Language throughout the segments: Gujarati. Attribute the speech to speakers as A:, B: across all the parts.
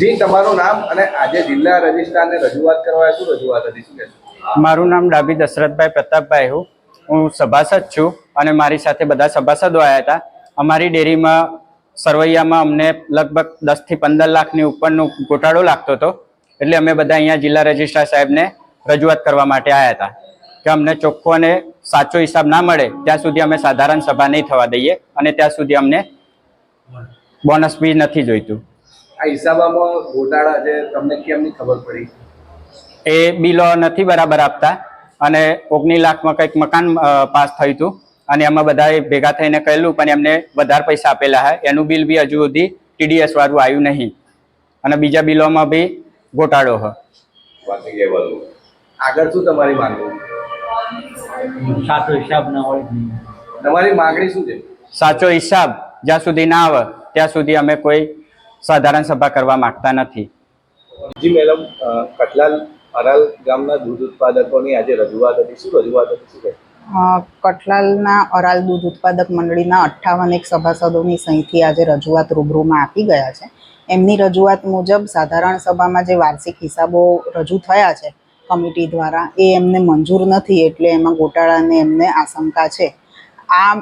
A: જી, તમારું નામ અને આજે જિલ્લા રજિસ્ટ્રારને રજૂઆત કરવા શું રજૂઆત હતી
B: મારું નામ ડાભી દશરથભાઈ પ્રતાપભાઈ હું. હું સભાસદ છું અને મારી સાથે બધા સભાસદો આવ્યા હતા. અમારી ડેરીમાં સરવૈયામાં અમને લગભગ દસથી પંદર લાખની ઉપરનો ગોટાળો લાગતો હતો. એટલે અમે બધા અહીંયા જિલ્લા રજિસ્ટ્રાર સાહેબને રજૂઆત કરવા માટે આવ્યા હતા. કે અમને ચોખ્ખો અને સાચો હિસાબ ના મળે, ત્યાં સુધી અમે સાધારણ સભા નહીં થવા દઈએ અને ત્યાં સુધી અમને બોનસ બી નથી જોઈતું.
A: આ હિસાબામાં ગોટાળા છે તમને કેમની ખબર પડી?
B: એ બિલો નથી બરાબર આપતા અને ઓગણી લાખમાં કંઈક મકાન પાસ થયું હતું. અને એમાં બધાએ ભેગા થઈને કહેલું પણ એમને વધારે પૈસા આપેલા હે. એનું બિલ બી હજુ સુધી ટીડીએસ વાળું આવ્યું નહીં. અને બીજા બિલોમાં બી ગોટાળો હ.
A: આગળ શું તમારી માંગણી
C: સાચો હિસાબ ના હોય
A: તમારી માંગણી શું છે?
B: સાચો હિસાબ જ્યાં સુધી ના આવે ત્યાં સુધી અમે કોઈ સાધારણ સભા કરવા માંગતા નથી.
A: જી મેડમ કટલાલ અરાલ ગામના દૂધ ઉત્પાદકોની આજે રજૂઆત હતી. શું રજૂઆત હતી? શું કહે?
D: કઠલાલના અરાલ દૂધ ઉત્પાદક મંડળીના અઠ્ઠાવન એક સભાસદોની સહીથી આજે રજૂઆત રૂબરૂમાં આપી ગયા છે. એમની રજૂઆત મુજબ સાધારણ સભામાં જે વાર્ષિક હિસાબો રજૂ થયા છે કમિટી દ્વારા એ એમને મંજૂર નથી એટલે એમાં ગોટાળાને એમને આશંકા છે. આ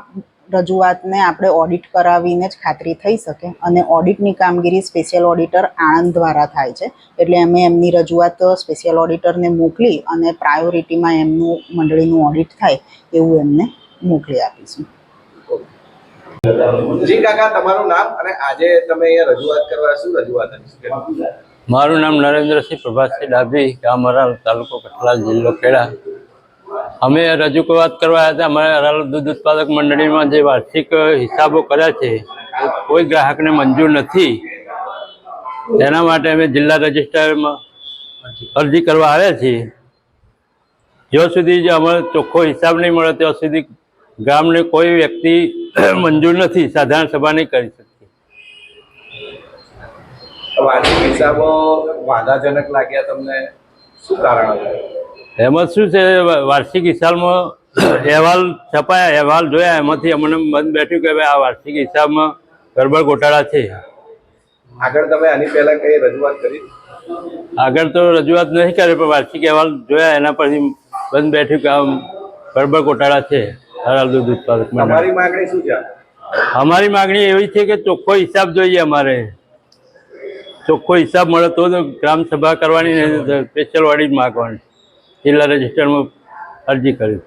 D: રજૂઆતને આપણે ઓડિટ કરાવીને જ ખાતરી થઈ શકે. અને ઓડિટની કામગીરી સ્પેશિયલ ઓડિટર આણંદ દ્વારા થાય છે. એટલે અમે એમની રજૂઆત સ્પેશિયલ ઓડિટરને મોકલી અને પ્રાયોરિટીમાં એમનું મંડળીનું ઓડિટ થાય એવું એમને મોકલી આપીશું.
A: જી કાકા તમારું નામ અને આજે તમે અહીંયા રજૂઆત કરવા શું રજૂઆત હતી? શું કહેશો?
C: મારું નામ નરેન્દ્રસિંહ પ્રભાતસિંહ ડાભી ગામ અરાલ તાલુકો કઠલા જિલ્લો ખેડા. અમે રજૂઆત કરવા હતા. અમારે અરાલ દૂધ ઉત્પાદક મંડળીમાં જે વાર્ષિક હિસાબો કર્યા છે, કોઈ ગ્રાહકને મંજૂર નથી. તેના માટે અમે જિલ્લા રજિસ્ટ્રારમાં અરજી કરવા આવ્યા છીએ. જ્યાં સુધી જે અમારે ચોખ્ખો હિસાબ નહીં મળે, ત્યાં સુધી ગામને કોઈ વ્યક્તિ મંજૂર નથી. સાધારણ સભા નહીં કરી શકતી.
A: વાર્ષિક હિસાબો વાંધાજનક લાગ્યા તમને? શું કારણ હતું?
C: એમાં શું છે વાર્ષિક હિસાબમાં અહેવાલ છપાયા અહેવાલ જોયા એમાંથી અમને મન બેઠ્યું કે ભાઈ આ વાર્ષિક હિસાબમાં ગરબડ ગોટાળા છે.
A: આગળ તમે આની પહેલા કઈ રજૂઆત કરી?
C: આગળ તો રજૂઆત નહીં કરી પણ વાર્ષિક અહેવાલ જોયા એના પરથી બંધ બેઠ્યું કે આમ ગરબડ ગોટાળા છે હરાલ દૂધ ઉત્પાદક
A: અમારી માગણી શું છે
C: અમારી માગણી એવી છે કે ચોખ્ખો હિસાબ જોઈએ અમારે. ચોખ્ખો હિસાબ મળે તો જ ગ્રામ સભા કરવાની સ્પેશિયલ ઓડિટ માગવાની. જિલ્લા રજિસ્ટરમાં અરજી કરી.